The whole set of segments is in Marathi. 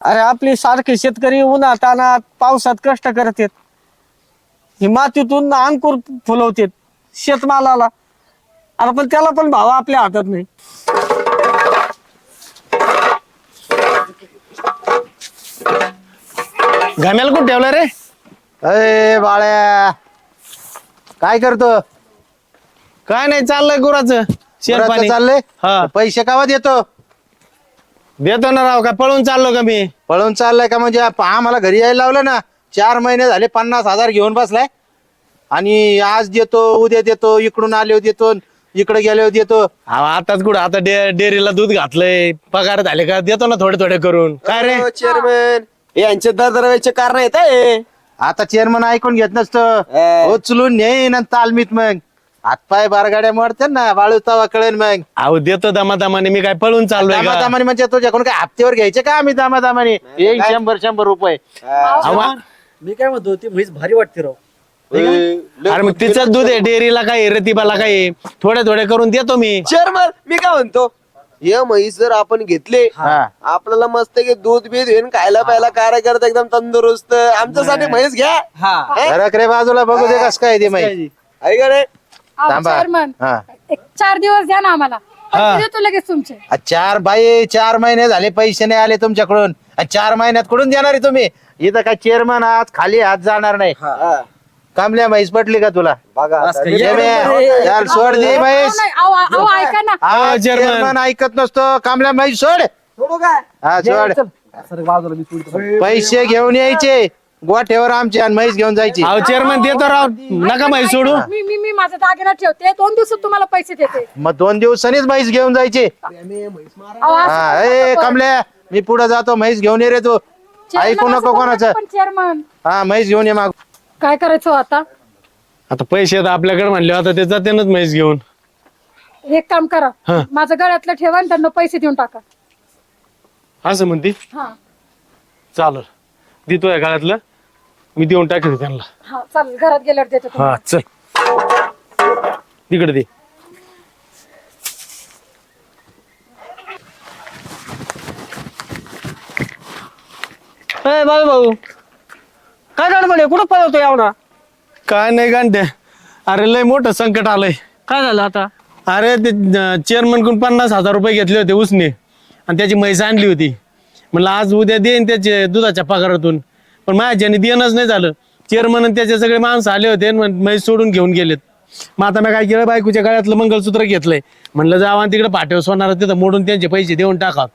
अरे आपली सारखे शेतकरी उन्हात तानात पावसात कष्ट करतात. ही मातीतून अंकुर फुलवतात शेतमालाला. अरे पण त्याला पण भाव आपल्या हातात नाही. घाम्याला कुठं ठेवलं रे? अरे बाळ्या काय करतो? काय नाही चाललंय गुराचं शेण घराचं पाणी. चाललंय? हा. पैसे कावा देतो? देतो ना राव का? पळून चाललो का मी? पळून चाललाय का म्हणजे आप- आम्हाला घरी यायला लावलं ना चार महिने झाले पन्नास हजार घेऊन बसलाय. आणि आज देतो उद्या देतो इकडून आले देतो इकडे गेले देतो. अहो, आताच कुठं? आता डे- डेअरीला दूध घातलंय. पगार झाले का? देतो ना थोडे थोडे करून. काय रे? चेअरमन यांचे दरदरवायचे कारण येत आहे आता चेअरमन ऐकून घेत नसतं. उचलून नेईन आणि तालमीत मग. हातपाय बारगाड्या मोडते ना वाळू तवा कळेन मग. अहो देतो दमादमाने मी काय पळून चाललोय का? दामादामाने म्हणजे तुझ्याकडून काय हप्त्यावर घ्यायचे का आम्ही दामादामाने? येईन शंभर शंभर रुपये. अहो, मी काय म्हणतो ती म्हैस भारी वाटते राव. अरे मग तिचं दूध आहे डेअरीला काय आहे, रतिबाला काय आहे? थोडे थोडे करून देतो मी. चेअरमन मी काय म्हणतो हे म्हैस जर आपण घेतले हा. आपल्याला मस्त की दूध बीध घेऊन खायला प्यायला कार्यकर्ता एकदम तंदुरुस्त. आमच्यासाठी म्हैस घ्या. हे? बाजूला बघू दे कस काय ते माहिती आहे का थांबा. चेअरमन हा. एक चार दिवस द्या ना आम्हाला. हा. पैसे देतो लगेच तुमचे. आ, चार बाई चार महिने झाले पैसे नाही आले तुमच्याकडून. आ, चार महिन्यात कुठून देणार आहे तुम्ही? इथं काय चेअरमन आज खाली हात जाणार नाही. हा. कामल्या म्हैस पटली का तुला? बघा आता. ये बे, चल सोड दे म्हैस. नाही, अहो, अहो, ऐका ना. हा, chairman. chairman ऐकत नसतो. कामल्या म्हैस सोड. सोडू काय? हा सोड. पैसे घेऊन यायचे. गोठ्यावर आमचे आणि म्हैस घेऊन जायची. अहो चेअरमन देतो राव. नका माहिती सोडू. मी मी मी माझा दागिना ठेवते. दोन दिवसात तुम्हाला पैसे देते. मग दोन दिवसांनीच म्हैस घेऊन जायचे. अहो, असं हा कसं ए? कमल्या मी पुढे जातो. म्हैस घेऊन ये रे तू. Chairman ऐकू असं नको बोलू कोणाचं. नका पण चेअरमन हा म्हैस घेऊन ये माग. काय करायचं हो आता? आता पैसे आता आपल्याकडे म्हणले आता ते जातेनच म्हैस घेऊन. एक काम करा. हा. माझं गळ्यातलं ठेवा आणि त्यांना पैसे देऊन टाका. असं म्हणते? हा. चालेल. देतोय मी देऊन टाकेन त्यांना. हा चालेल घरात गेल्यावर देते तुम्हाला. हा चल. तिकडे दे. ए बाबू भाऊ काय गडबड आहे? कुठं पळवतो एवढा काय नाही गांठ्या अरे लय मोठं संकट आलंय. काय झालं आता? अरे ते चेअरमनकडून पन्नास हजार रुपये घेतले होते उसने. आणि त्याची म्हैस आणली होती. म्हणलं आज उद्या देईन त्याचे दुधाच्या पगारातून. पण माझ्याने देणंच नाही झालं. चेअरमन त्याचे सगळे माणसं आले होते म्हैस सोडून घेऊन गेलेत. मग आता मी काय केलं? बायकोच्या गळ्यातलं मंगलसूत्र घेतलंय. म्हणलं जावा तिकडे पाठव सोनार तिथं मोडून त्यांचे पैसे देऊन टाका.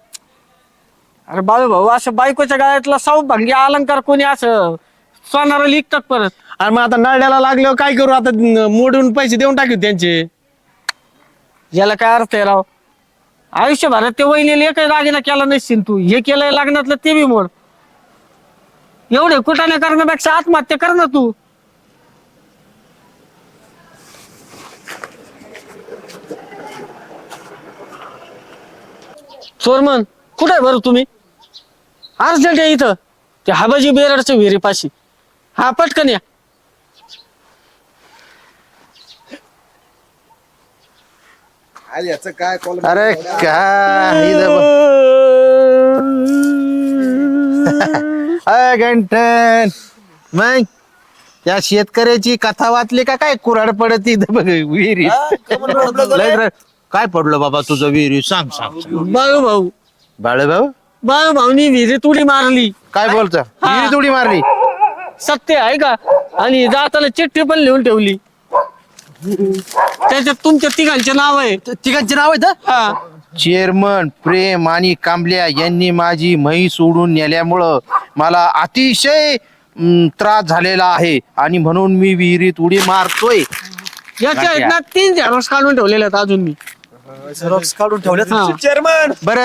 अरे बाबू भाऊ असं बायकोच्या गाळ्यातला साऊ भंगी अलंकार कोणी असं सोनारा लिखतात परत? आणि मग आता नळड्याला लागल्यावर काय करू? आता न- मोडून पैसे देऊन टाकू त्यांचे. याला काय अर्थ आहे राव? आयुष्यभरात ते वहिनीला एकही दागिना केला नसशील तू. हे केलंय लग्नातलं ते बी मोड. एवढे कुठाने करण्यापेक्षा आत्महत्या कर ना तू. चोरमन कुठे आहे बरं तुम्ही? अर्जंट आहे इथं. ते हाबाजी बेरडच्या विहिरीपाशी. हा पटकन या. अरे याचं काय कॉल अरे काय? इथं बघ. अय गंठन. मग त्या शेतकऱ्याची कथा वाचली का काय? कुऱ्हाड पडत इथं बघ विहिरी काय पडलं बाबा तुझं विहिरी सांग सांग बाळू भाऊ. बाळे भाऊ बाळू भाऊनी विहिरीत उडी मारली. काय बोलतो? विहिरी उडी मारली? सत्य आहे का? आणि जाताना चिठ्ठी पण लिहून ठेवली. त्याच्यात तुमच्या तिघांचे नाव आहे. तिघांचे नाव आहेत हा. चेअरमन प्रेम आणि कांबल्या यांनी माझी म्हैस सोडून नेल्यामुळं मला अतिशय त्रास झालेला आहे. आणि म्हणून मी विहिरीत उडी मारतोय. याच्या आहेत ना तीन झेरॉक्स काढून ठेवलेले आहेत अजून मी. झेरॉक्स काढून ठेवल्यात हा. चेअरमन? बर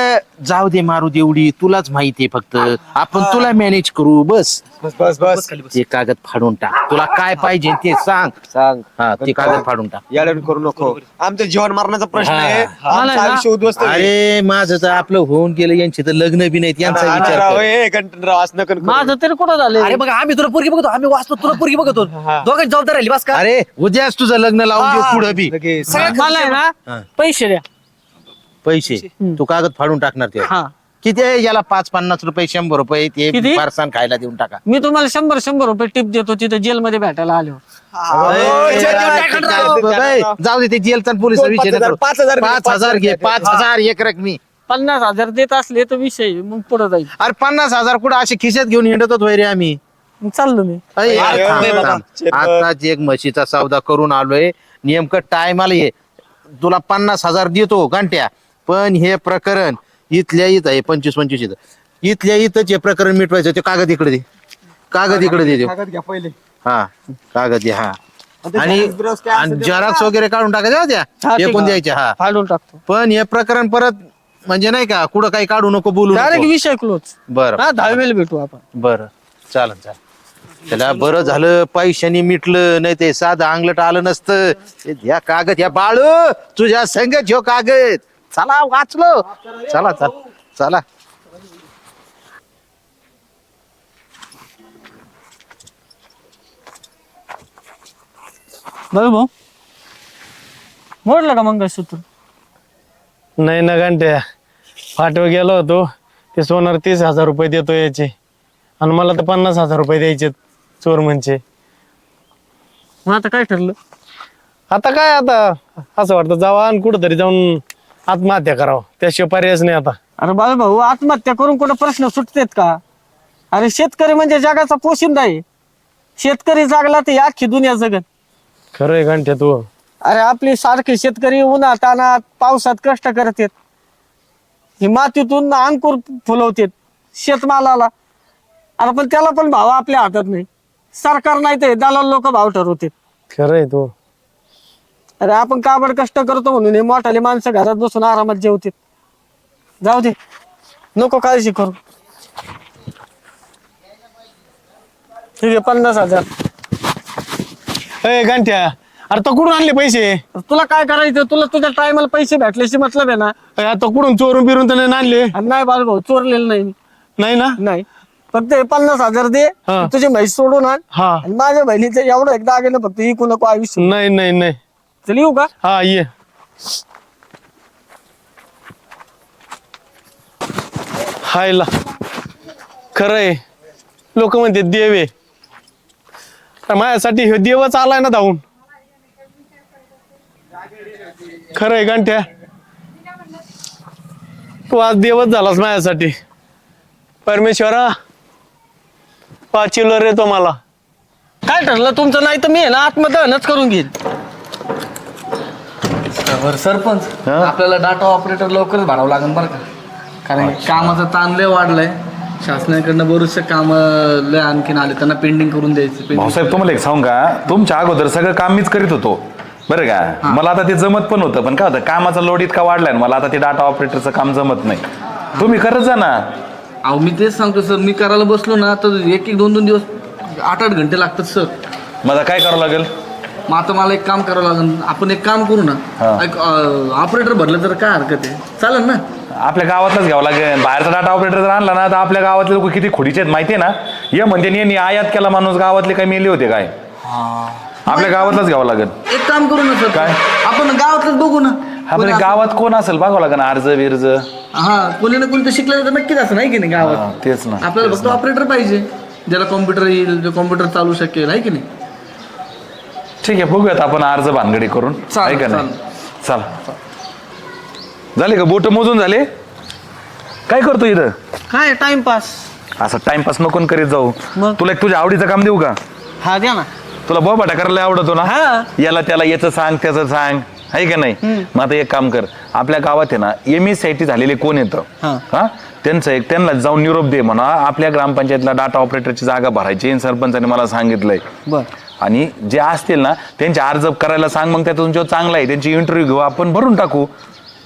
जाऊ दे मारू दे एवढी. तुलाच माहितीये फक्त. आपण तुला मॅनेज करू बस. बस बस बस. ते कागद फाडून टाक. तुला काय पाहिजे ते सांग. सांग. हा ते कागद फाडून टाक. याडून करू नको. आमच्या जीवन मरणाचा प्रश्न आहे. मला आमचं ना- आयुष्य उद्ध्वस्त. अरे माझं तर आपलं होऊन गेलं. यांची तर लग्न बी नाहीत. यांचा विचार राव, कर. ए, कंटनराव, असं नका करू. माझं तरी कुठं झालं अरे मग आम्ही तुला पोरगी बघतो. आम्ही वाचतो तुला पोरगी बघतो. दोघांची जबाबदार राहिली बस का? अरे उद्याच तुझं लग्न लावून देऊ पुढं बी. लगेच. मला आहे ना. पैसे द्या. पैसे. तू कागद फाडून टाकणार ते. हा. किती आहे याला? पाच पन्नास रुपये शंभर रुपये ते किती? फारसान खायला देऊन टाका. मी तुम्हाला शंभर शंभर रुपये टिप देतो तिथे जेलमध्ये भेटायला आलो. जाऊ दे ते जेलचा पोलीस दोन विषय पाच हजार, नको. पाच हजार घे, पाच पाच हजार घे. पाच हजार एक रकमी. पन्नास हजार देत असले तर विषय मग पुढे जाईल. अरे पन्नास हजार कुठं? असे खिशात घेऊन हिंडत होतो रे आम्ही. मग चाललो मी. अय, अरे, थांब, नाही बाबा. थांब. चेतन. आताच एक म्हशीचा सौदा करून आलोय. नेमकं टायमाला ये तुला पन्नास हजार देतो घंट्या. पण हे प्रकरण इथल्या इथं आहे पंचवीस पंचवीस इथं. इथल्या इथंच हे प्रकरण मिटवायचं ते कागद इकडे दे. कागद इकडे दे देऊ कागद घ्या पहिले. हा कागद दे हा. आणि ते आणि xerox बिरॉक्स काय असेल ते जराक्स वगैरे काढून टाकायचे त्या. हा, ठीक एकूण आहे. द्यायचे हा. फाडून टाकतो. पण हे प्रकरण परत म्हणजे नाही का कुठं काही काढू नको बोलू डायरेक्ट नको. विषय क्लोज बरं. हा दहावीला भेटू आपण. बरं. चालन चालेल त्याला बरं झालं पैशानी मिटलं नाही ते साधं अंगलट आलं नसतं. हे द्या कागद या बाळू तुझ्या संग झो कागद. चला वाचलो. चला चला. चला. बरं भाऊ. मोडलं का मंगळसूत्र? नाही ना घंट्या फाटव गेलो होतो. ते सोनार तीस हजार रुपये देतो याचे. आणि मला तर पन्नास हजार रुपये द्यायचे चोर म्हणजे. मग आता काय ठरलं? आता काय आता? असं वाटतं जावा आणि कुठंतरी जाऊन आत्महत्या करावं. त्याशिवाय पर्यायच नाही आता. अरे बाळ भाऊ आत्महत्या करून कुठं प्रश्न सुटतेत का? अरे शेतकरी म्हणजे जगाचा पोशिंदा आहे. शेतकरी जागला तर ही अख्खी दुनिया जगत खरं आहे घंट्या तू. अरे आपली सारखे शेतकरी उन्हात तानात पावसात कष्ट करतात. ही मातीतून अंकुर फुलवतात शेतमालाला. अरे पण त्याला पण भाव आपल्या हातात नाही. सरकार नाही ते दलाल लोक भाव ठरवतात. खरं आहे तू. अरे आपण काबड कष्ट करतो म्हणून? हे मोठाले माणसं घरात बसून आरामात जेवतात जाऊ दे. नको काळजी करू. ठीक आहे पन्नास हजार. ए घंट्या अरे तो कुठून आणले पैसे? तुला काय करायचं? तुला तुझ्या टायमाला पैसे भेटल्याशी मतलब आहे ना. आता कुठून चोरून बिरून तर नाही आणले? आणि नाही बाळभाऊ चोरलेलं नाही मी. नाही ना? नाही. फक्त हे पन्नास हजार दे. हा. तुझी म्हैस सोडून आण. हा. आणि माझ्या बहिणीचं एवढं एकदा गेलं फक्त इकू नको आयुष्य. नाही नाही नाही. चल येऊ का? हा ये. हायला. खरंय. आहे लोक म्हणते देव आहे. माझ्यासाठी हे देवच आलाय ना धावून. खरं आहे गंठ्या. तू आज देवच झालास माझ्यासाठी. परमेश्वरा पाचिलो रे तो मला. काय ठरलं? तुमचं नाही तर मी आहे ना आत्मदहनच करून घेईन. बरं सरपंच आपल्याला डाटा ऑपरेटर लवकरच भरावं लागेल बरं का? कारण की कामाचा ताण लय वाढलाय. शासनाकडनं बरेचसे काम लय आणखीन आले त्यांना पेंडिंग करून द्यायचं pending. भाऊसाहेब तुम्हाला एक सांगू का? तुमच्या अगोदर सगळं काम मीच करीत होतो. बरं का? मला आता ते जमत पण होतं पण काय होतं कामाचा लोड इतका वाढलाय ना मला आता ते डाटा ऑपरेटरचं काम जमत नाही. तुम्ही करत जा ना. अहो मी तेच सांगतो सर. मी करायला बसलो ना तर एक एक दोन दोन दिवस आठ आठ घंटे लागतात सर. मला काय करावं लागेल? मग आता मला एक काम करावं लागेल. आपण एक काम करू हा. ना एक ऑपरेटर भरलं तर काय हरकत आहे? चालेल ना? आपल्या गावातलाच घ्यावं लागेल. बाहेरचा डाटा ऑपरेटर जर आणला ना तर आपल्या गावातले लोक किती खोडीचे आहेत माहिती आहे ना? ये म्हणते यांनी आयात केला माणूस गावातले काही मेले होते काय? आपल्या गावातलाच घ्यावं लागेल. एक काम करू ना सर. काय? आपण गावातलंच बघू ना. आपल्या गावात कोण असेल बघावं लागेल अर्ज बिर्ज. हा कोणी ना कोणी तर शिकलं तर नक्कीच असं नाही की नाही गावात? तेच ना आपल्याला फक्त ऑपरेटर पाहिजे. ज्याला कॉम्प्युटर येईल जो कॉम्प्युटर चालू शकेल आहे की नाही? ठीक आहे बघूयात आपण अर्ज भानगडी करून. चालेल, आहे का नाही? चला. झाले का? बोट मोजून झाले? काय करतो इथं? काय टाइमपास असं टाइमपास नको करीत जाऊ. मग? तुला एक तुझ्या आवडीचं काम देऊ का? हा द्या ना. तुला बोबाटा करायला आवडतो ना? हा. याला त्याला याचं सांग त्याचं सांग. आहे का नाही? मग आता एक काम कर. आपल्या गावात आहे ना एम एस सी झालेले कोण येतं हा. हा? त्यांचं एक त्यांना जाऊन निरोप दे म्हणा. आपल्या ग्रामपंचायतला डाटा ऑपरेटरची जागा भरायची सरपंचाने मला सांगितलंय. बर. आणि जे असतील ना त्यांचे अर्ज करायला सांग मग त्यातून जो चांगला आहे त्यांची इंटरव्ह्यू घेऊ आपण भरून टाकू.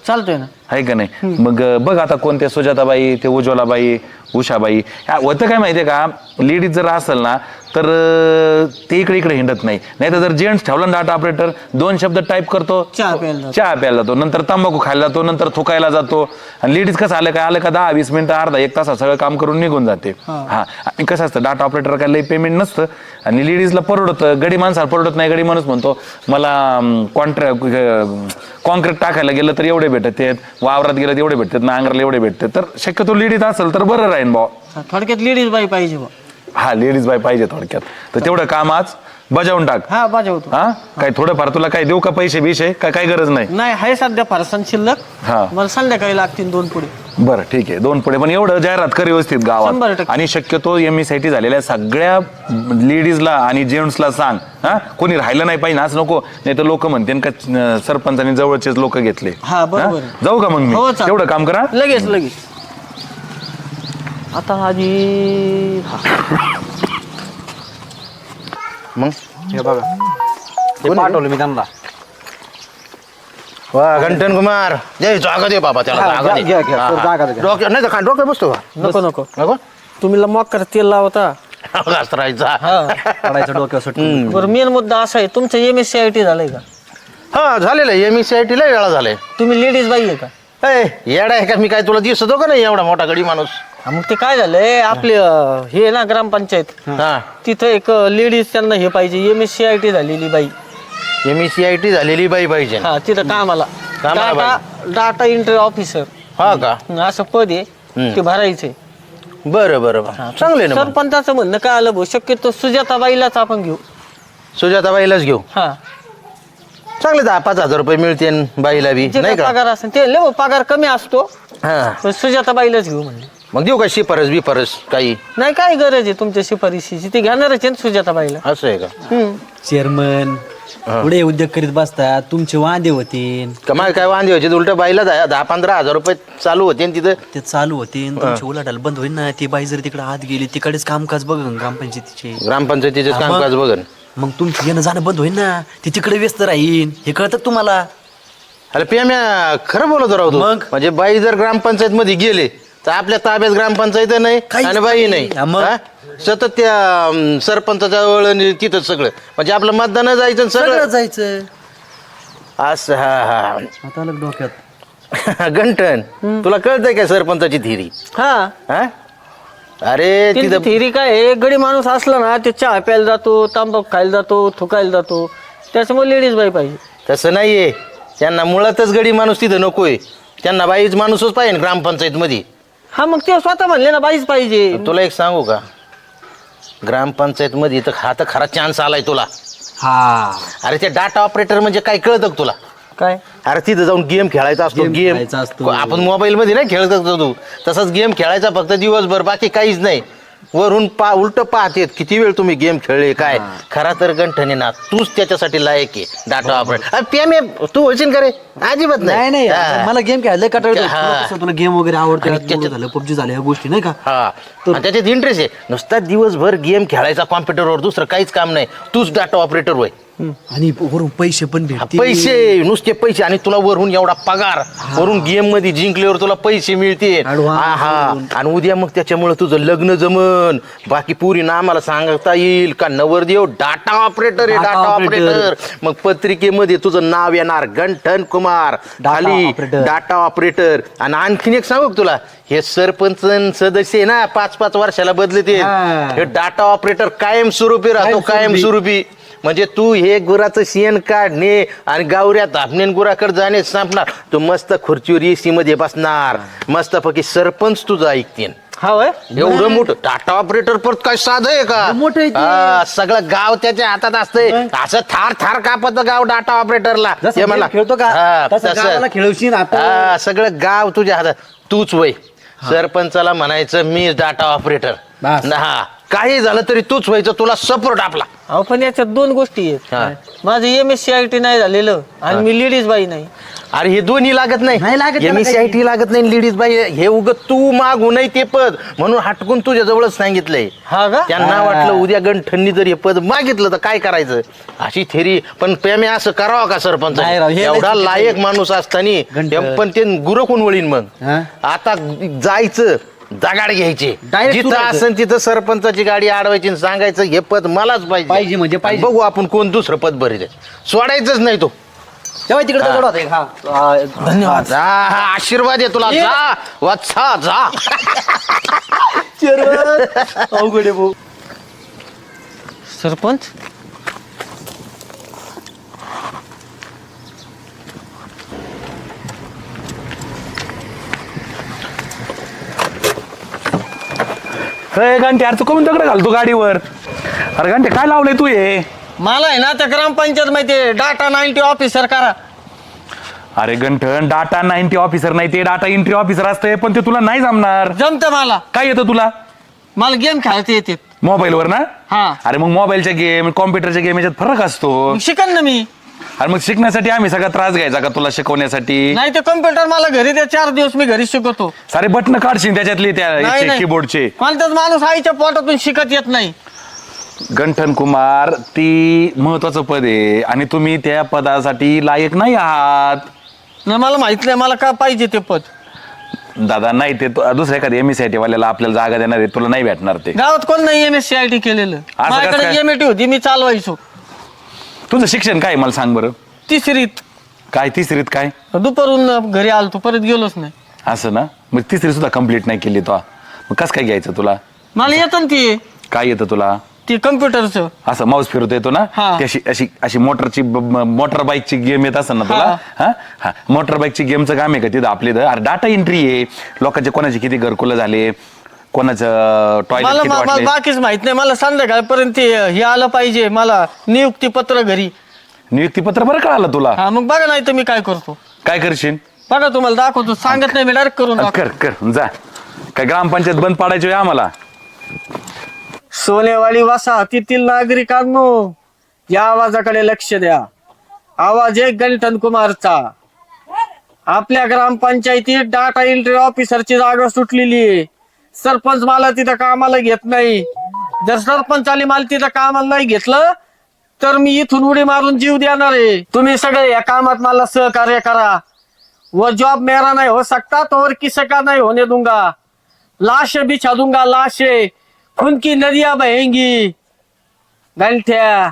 चालतोय ना. आहे का नाही? मग बघ आता कोणते सुजाताबाई ते उज्ज्वलाबाई उषाबाई होतं काय माहितीये का? लेडीज जर असेल ना तर अं, ते इकडे इकडे हिंडत नाही. नाही तर जर जेंट्स ठेवलं ना डाटा ऑपरेटर दोन शब्द टाईप करतो चहा प्यायला जातो. चहा प्यायला जातो नंतर तंबाखू खायला जातो नंतर थुकायला जातो. आणि लेडीज कसं आलं काय आलं का दहा वीस मिनिटं अर्धा एक तासात सगळं काम करून निघून जाते. हा. आणि कसं असतं डाटा ऑपरेटर काय लई पेमेंट नसतं. आणि लेडीजला परवडतं गडी माणसाला परवडत नाही गडी माणूस म्हणतो मला कॉन्ट्रॅक्ट कॉन्क्रीट टाकायला गेलं तर एवढे भेटत आहेत वावरात गेलं एवढे भेटतात नांगराला एवढे भेटतात. तर शक्यतो लेडीज असेल तर बरं राहीन बा हा, थोडक्यात लेडीज बाई पाहिजे बा हा लेडीज बाय पाहिजे थोडक्यात. तर तेवढं काम आज. बजावून टाक. हा बाजवतो. हा? काय थोडंफार तुला काय देऊ का पैसे बिशे काय काय गरज नाही? नाही आहे सध्या फारसन शिल्लक. हा. मला संध्याकाळी लागतील दोन पुढे. बरं ठीक आहे. दोन पुढे. पण एवढं जाहिरात कर व्यवस्थित शंभर गावात टक्के. आणि शक्यतो एम एस टी झालेल्या सगळ्या लेडीजला आणि जेंट्सला सांग. हा? कोणी राहिलं नाही पाहिजे असं नको. नाही तर लोक म्हणते का अं, सरपंचाने जवळचेच लोक घेतले. हा, बरोबर आहे. जाऊ का मग हो, मी चालेल. तेवढं काम करा. लगेच लगेच. आता आधी हा. मग? हे बघा. ते पाठवलं मी त्यांना. वा घंटन कुमार. जय जागा दे बाबा त्याला हा, जागा दे. घ्या, घ्या, हा, तो हा. जागा दे. डोक्यावर नाही तर खान डोक्यावर बसतो का? नको नको. नको? तुम्ही मकर तेल लावता राहायचा. पडायचं डोक्यावर सुटून. बरं मेन मुद्दा असा आहे तुमचं M S C I T झालंय का? हा झालेलं एम सी आय टी लय वेळा झालंय. तुम्ही लेडीज बाई आहे का? ए, येडा आहे का? मी काय तुला दिसतो का नाही एवढा मोठा गडी माणूस? मग ते काय झालंय? आपले अं, हे ना ग्रामपंचायत हा. तिथं एक लेडीज त्यांना हे पाहिजे. M S C I T झालेली बाई. एम सी आय टी झालेली बाई पाहिजे. हा तिथं कामाला. कामाला डाटा डाटा एंट्री ऑफिसर हा का? असं पद आहे. ते भरायचंय. बरं बरं बरं. चांगले ना मग. सरपंचाचं म्हणणं काय आलं भाऊ? शक्यतो सुजाताबाईलाच आपण घेऊ. सुजाताबाईलाच घेऊ? हा. चांगले दहा पाच हजार रुपये मिळते बाईला बी जे नाही काय का? पगार असेल ते लय भाऊ, पगार कमी असतो. हा. पण सुजाताबाईलाच घेऊ म्हणले. मग देऊ का शिफारस बिफारस काही? नाही काय गरज आहे तुमच्या शिफारशीची. ते घेणारच आहे ना सुजाताबाईला. असं आहे का? हम्म. चेअरमन पुढे उद्योग करीत बसतात तुमचे वांदे होते. कमाल काय वांदे व्हायचे उलट बाईला दहा दहा पंधरा हजार रुपये चालू होते न तिथं ते चालू होते तुमची उलाढाल बंद होईल ना. ती बाई जर तिकडे आत गेली तिकडेच कामकाज बघ ग्रामपंचायतीचे. ग्रामपंचायतीचे हा, मग? कामकाज बघन. मग तुमचं येणं जाणं बंद होईल ना. ती तिकडे व्यस्त राहील हे कळतं का तुम्हाला? अरे पियाम्या खरं बोलतो राहतो मग? म्हणजे बाई जर ग्रामपंचायत मध्ये गेले तर आपल्या ताब्यात ग्रामपंचायत नाही काहीच आणि बाई नाही. नाही. हा, मग? हा? सतत त्या अं, सरपंचाच्या जवळ आणि तिथं सगळं. म्हणजे आपलं मतदान जायचं आणि सगळं सगळं जायचं. असं हा आता आलं का डोक्यात? हा गंठन तुला कळतंय काय सरपंचाची थिरी? हा. हा? अरे तिथं थिरी काय आहे? गडी माणूस असला ना ते चहा प्यायला जातो तांबाखू खायला जातो थुकायला जातो. त्याच्यामुळे लेडीज बाई पाहिजे. तसं नाहीये. त्यांना मुळातच गडी माणूस तिथं नकोय. त्यांना बाईच माणूसच पाहिजे ग्रामपंचायत मध्ये हा मग ते स्वतः म्हणले ना बाईच पाहिजे. तुला एक सांगू का? ग्रामपंचायत मध्ये तर हा तर खरा चान्स आलाय तुला. हा. अरे ते डाटा ऑपरेटर म्हणजे काय कळतं का तुला? काय? अरे तिथं जाऊन गेम खेळायचा असतो Game गेम असतो. आपण मोबाईल मध्ये नाही खेळत असतो तू. तसाच गेम खेळायचा फक्त दिवसभर बाकी काहीच नाही. वरून पा उलट पाहतेत किती वेळ तुम्ही गेम खेळले काय? खरा तर गंठने ना तूच त्याच्यासाठी लायक आहे. डाटा ऑपरेटर प्रेम तू होशील का रे? अजिबात नाही. नाही हा. मला गेम खेळायला हा. तुला गेम वगैरे आणि आवडते त्याच्यात- झालं पबजी झालं ह्या गोष्टी नाही का? हा. आणि त्याच्यात इंटरेस्ट आहे. नुसता दिवसभर गेम खेळायचा कॉम्प्युटरवर दुसरं काहीच काम नाही. तूच डाटा ऑपरेटर होय. आणि वरून पैसे पण भेटतील. पैसे नुसते पैसे आणि तुला वरून एवढा पगार. वरून गेममध्ये जिंकल्यावर तुला पैसे मिळतील. हा. आणि उद्या मग त्याच्यामुळे तुझं लग्न जमन. बाकी पुरी ना आम्हाला सांगता येईल का? नवरदेव डाटा ऑपरेटर आहे डाटा. ऑपरेटर मग पत्रिकेमध्ये तुझं नाव येणार गंठन कुमार. Operator. डाटा ऑपरेटर आणि आणखीन एक सांगू तुला? हे सरपंच सदस्य आहे ना पाच पाच वर्षाला बदलते हा. हे डाटा ऑपरेटर कायम स्वरूपी राहतो कायम स्वरूपी म्हणजे तू हे गुराचं शेण काढणे आणि गावऱ्या धापणे गुराकडे जाणे संपणार. तू मस्त खुर्चीवर एसी मध्ये बसणार. मस्त पैकी सरपंच तुझं ऐकतीन. हा वय एवढं मोठं टाटा ऑपरेटर परत काय साधं आहे का? मोठं आहे ते. हा, सगळं गाव त्याच्या हातात असतंय. असं थार थार कापत गाव डाटा ऑपरेटरला. जसं ते मला game खेळतो का? हा, तसं तसं. गावाला खेळवशील आता. हा, सगळं गाव तुझ्या हातात. तूच वय. सरपंचाला म्हणायचं मी डाटा ऑपरेटर. बस. हा. काही झालं तरी तूच व्हायचं तुला सपोर्ट आपला. अहो पण याच्यात दोन गोष्टी हा. आहेत माझं M S C I T नाही झालेलं आणि मी लेडीज बाई नाही. अरे हे दोन्ही लागत नाही. नाही लागत त्याला एमएससीआयटी लागत नाही लेडीज बाई हे उगत तू मागू नाही ते पद. म्हणून हटकून तुझ्या जवळच सांगितलंय. हा का? त्यांना वाटलं उद्या गंठन्नी जर हे पद मागितलं तर काय करायचं? अशी थेरी पण प्रेमे असं करावं का सरपंच? नाही राव, हे लय एवढा चुकीचं लायक माणूस असताना. पण ते गुरकून वळीन मग. हा? आता जायचं. दगाड घ्यायचे. Direct जिथं सुटायचं. असेल तिथं सरपंचाची गाडी अडवायची आणि सांगायचं हे पद मलाच पाहिजे. पाहिजे म्हणजे पाहिजे. बघू आपण कोण दुसरं पद भरीत सोडायचंच नाही तो. तेव्हा तिकडे दगड होते हा. हा, धन्यवाद. जा हा, आशीर्वाद आहे तुला. जा वत्सा जा. अवघड आहे भाऊ. सरपंच? अरे घंटे अरे तू कमी दगड घालतो गाडीवर? अरे घंटे काय लावलंय तू हे? मला आहे ना त्या ग्रामपंचायत माहिती डाटा नाईन्टी ऑफिसर करा. अरे गंठन डाटा नाईन्टी ऑफिसर नाही ते डाटा एंट्री ऑफिसर असते पण ते तुला नाही जमणार. जमतं मला. काय येतं तुला? मला गेम खेळता येते मोबाईलवर ना? हा. अरे मग मोबाईलच्या गेम कॉम्प्युटरच्या गेम याच्यात फरक असतो. शिकन ना मी. अरे मग शिकण्यासाठी आम्ही सगळा त्रास घ्यायचा का तुला शिकवण्यासाठी? नाही ते कम्प्युटर मला घरी द्या चार दिवस मी घरी शिकवतो. सारे बटन काढशील त्याच्यातली त्या कीबोर्डचे कोणताच माणूस आईच्या पोटातून शिकत येत नाही. गंठन कुमार ती महत्वाचं पद आहे. आणि तुम्ही त्या पदासाठी लायक नाही आहात. नाही मला माहीत नाही मला का पाहिजे ते पद? दादा नाही ते तु- दुसऱ्या एखाद्या एम एस सी वाल्याला आपल्याला जागा देणार आहे तुला नाही भेटणार ते. गावात कोण नाही M S C I T केलेलं? कसं माझ्याकडे काय? एम होती मी चालवायचो. तुझं शिक्षण काय आहे? मला सांग बरं. तिसरीत. काय तिसरीत काय? दुपारून घरी आलतो परत गेलोच नाही. असं ना? मग तिसरी सुद्धा कंप्लीट नाही केली तो. मग कसं काय घ्यायचं तुला? मला येतं ना ते. काय येतं तुला? ते कम्प्युटरचं असं माऊस फिरवता येतो ना? हा. ती अशी अशी अशी मोटरची मोटर बाईकची गेम येत असेल ना तुला? हा. हा? मोटर बाईकची गेमचं काम आहे का तिथं आपली अरे डाटा एंट्री आहे. लोकांचे कोणाचे किती घरकुलं झाले? कोणाचं टॉयलेट मला वाटले? बाकीच माहीत नाही. मला संध्याकाळपर्यंत ते हे आलं पाहिजे. मला नियुक्ती पत्र घरी. नियुक्तीपत्र बरं कळालं तुला? हा मग बघा नाही तर मी काय करतो. काय करशील? बघा तुम्हाला दाखवतो. सांगत नाही मी डायरेक्ट करून दाखवतो. कर कर जा. काय ग्रामपंचायत बंद पाडायची होय आम्हाला? सोनेवाडी वसाहतीतील नागरिकांनो या आवाजाकडे लक्ष द्या. आवाज आहे गंठन कुमारचा. आपल्या ग्रामपंचायतीत डाटा एंट्री ऑफिसरची जागा सुटलेली आहे. सरपंच मला तिथं कामाला घेत नाही. जर सरपंचाने मला तिथं कामाला नाही घेतलं तर मी इथून उडी मारून जीव देणार आहे. तुम्ही सगळे या कामात मला सहकार्य करा. वो जॉब मेरा नहीं हो सकता तो और किसी का नहीं होने दूंगा. लाशे बिछा दूंगा लाशे. खून की नदियां बहेंगी. गंठ्या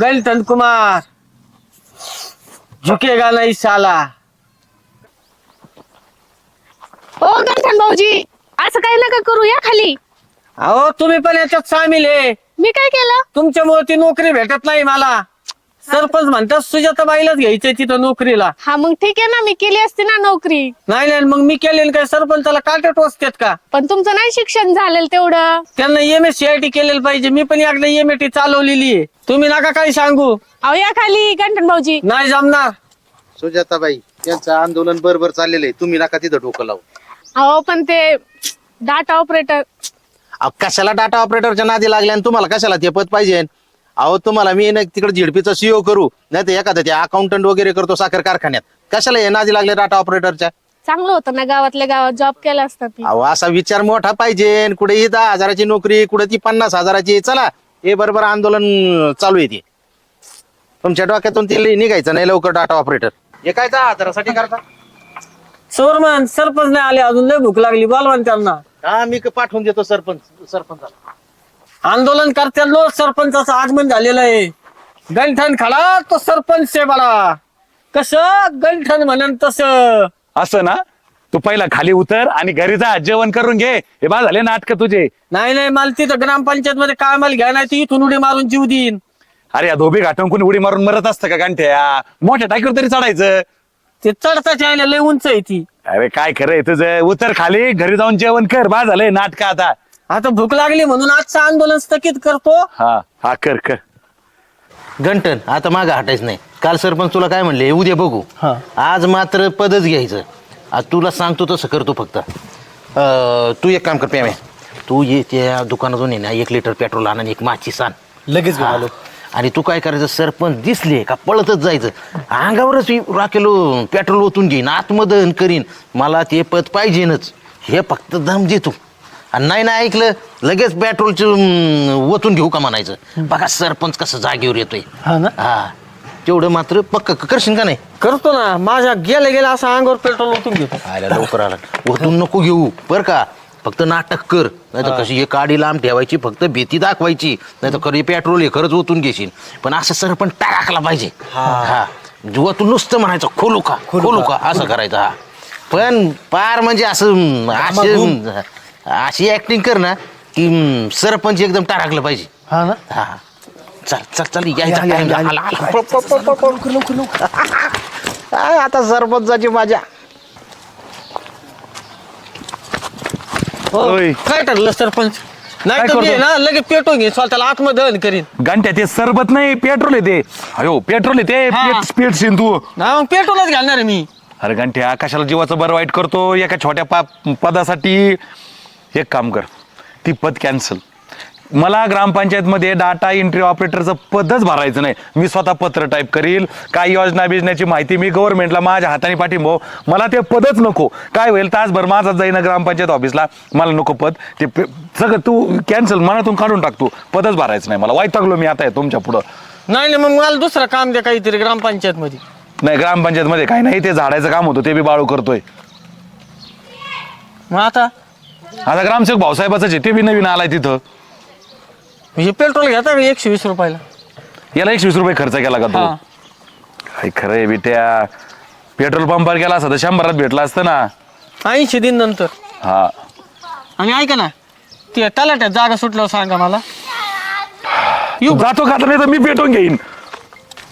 गंठन कुमार. झुकेगा नहीं साला. ओ गंठन भाऊजी असं काही नका करू या खाली. अहो तुम्ही पण याच्यात सामील आहे. मी काय केलं? तुमच्यामुळे ती नोकरी भेटत नाही मला. सरपंच म्हणतात सुजाताबाईलाच घ्यायचंय तिथं नोकरीला. हा मग ठीक आहे ना मी केली असती ना नोकरी. नाही नाही मग मी केलेलं काय? सरपंचाला काटे टोचतात का? पण तुमचं नाही शिक्षण झालेलं तेवढं. त्यांना M S C I T केलेलं पाहिजे. मी पण एकदा एम ए टी चालवलेली आहे. तुम्ही नका काही सांगू. अहो या खाली गंठन भाऊजी. नाही जमणार. सुजाताबाई त्यांचं आंदोलन बरोबर चाललेलं आहे. तुम्ही नका तिथं डोकं लावू. अहो पण ते डाटा ऑपरेटर अहो, कशाला डाटा ऑपरेटरच्या नादी लागल्या आणि तुम्हाला कशाला ते पद पाहिजे? अहो तुम्हाला मी ना तिकडे झिडपीचा सीओ करू नाही तर एखादा ते अकाउंटंट वगैरे करतो साखर कारखान्यात. कशाला हे नादी लागले डाटा ऑपरेटरच्या चांगलं होतं ना गावातल्या गावात जॉब केला असता अहो असा विचार मोठा पाहिजे. कुठे ही दहा हजाराची नोकरी कुठे ती पन्नास हजाराची. चला हे बरोबर आंदोलन चालू आहे ते. तुमच्या डोक्यातून ते निघायचं नाही लवकर डाटा ऑपरेटर हे काय दहा हजारासाठी करता? चोरमन सरपंच नाही आले अजून लय भूक लागली. बोलवा ना त्यांना. हा मी क- पाठवून देतो सरपंच सरपंचाला. आंदोलन करत्यालो सरपंचाचं आगमन झालेलं आहे. गंठन खडा तो सरपंच आहे बडा कस? गंठन म्हणन तस. असं ना? तू पहिला खाली उतर आणि घरी जा जेवण करून घे. हे बा झाले नाटक तुझे. नाही नाही मला तिथं ग्रामपंचायत मध्ये कामाला घ्या नाही तर इथून उडी मारून जीव देईन. अरे या धोबी घाटून कोणी उडी मारून मरत असतं का गांठ्या? मोठ्या टाकीवर तरी चढायचं. ते चढताच यायला लय उंच आहे ती. अरे काय खरंय तुझं उतर खाली घरी जाऊन जेवण कर बा झालंय नाटक आता. आता भूक लागली म्हणून आजचं आंदोलन स्थगित करतो. हा हा कर कर. गंटन आता मागं हटायचं नाही. काल सरपंच तुला काय म्हणले? उद्या बघू. आज मात्र पदच घ्यायचं. आज तुला सांगतो तसं करतो फक्त. अं, तू एक काम कर प्यामे तू ये त्या दुकानातून ये ना एक लिटर पेट्रोल आण आणि एक माची आण लगेच घेऊन आलो. आणि तू काय करायचं सरपंच दिसले का पळतच जायचं? अंगावरच राखेलो पेट्रोल ओतून घेईन आतमधन करीन. मला ते पद पाहिजेनच. हे फक्त दम दे तू. आणि नाही ना ऐकलं लगेच पेट्रोलचं ओतून घेऊ का म्हणायचं? बघा सरपंच कसं जागेवर येतोय. हा ना? हा. तेवढं मात्र पक्क करशील का नाही? करतो ना. माझ्या गेल्या गेल्या असं अंगावर पेट्रोल ओतून घेतो. आयला लवकर आला. ओतून नको घेऊ. बर का? फक्त नाटक कर. नाही तर कशी एक काडी लांब ठेवायची फक्त भीती दाखवायची. नाही तर खरी पेट्रोल हे खरंच ओतून घेशील. पण असं सर पण टाकला पाहिजे. हा. ओतून नुसतं म्हणायचं खोलू का? खोलू का? असं करायचं हा. पण पार म्हणजे असं असे अशी ऍक्टिंग कर ना की सरपंच एकदम टाकलं पाहिजे. हा ना? हा. चल चल चल यायचा time झाला. आला, आला. पळ, पळ, पळ, पळ, पळ, लवकर, लवकर, लवकर. काय आता सरपंचाची माझ्या हो, होय. काय ठरलं सरपंच? नाही तर मी करतो? ना लगेच पेटून घे स्वतःला आतमध्ये दहन करीन. घंट्या ते सरबत नाही पेट्रोल आहे ते. अयो पेट्रोल आहे ते. हा. पेट तू. ना मग पेट्रोलच घालणार आहे मी. अरे घंट्या कशाला जीवाचं बरं वाईट करतो? एका छोट्या पा पदासाठी. एक काम कर ती पद कॅन्सल मला ग्रामपंचायतमध्ये डाटा एंट्री ऑपरेटरचं पदच भरायचं नाही. मी स्वतः पत्र टाईप करील. काय योजना बिजण्याची माहिती मी गव्हर्नमेंटला माझ्या हाताने पाठिंबो. मला ते पदच नको. काय होईल? तासभर माझा जाईन ग्रामपंचायत ऑफिसला मला नको पद. ते सगळं तू कॅन्सल मनातून काढून टाकतो पदच भरायचं नाही मला. वैतागलो मी आता आहे तुमच्या पुढं. नाही नाही मग मला दुसरं काम द्या काहीतरी ग्रामपंचायत मध्ये नाही ग्रामपंचायतमध्ये काही नाही. ते झाडायचं काम होतं. ते बी बाळू करतोय. मग आता? आता ग्रामसेवक भाऊसाहेबाचं आहे. ते बी नवीन आलाय तिथं. हे पेट्रोल घेता का एकशे वीस रुपयाला. याला एकशे वीस रुपये खर्च केला का तू? हा. काय खरं आहे बिट्या. पेट्रोल पंपावर गेला असता तर शंभरात भेटला असतं ना. ऐंशी दिन नंतर. हा. आणि ऐका ना ते तलाट्यात जागा सुटल्यावर सांगा मला. तू जातो का आता? नाही तर मी पेटून घेईन.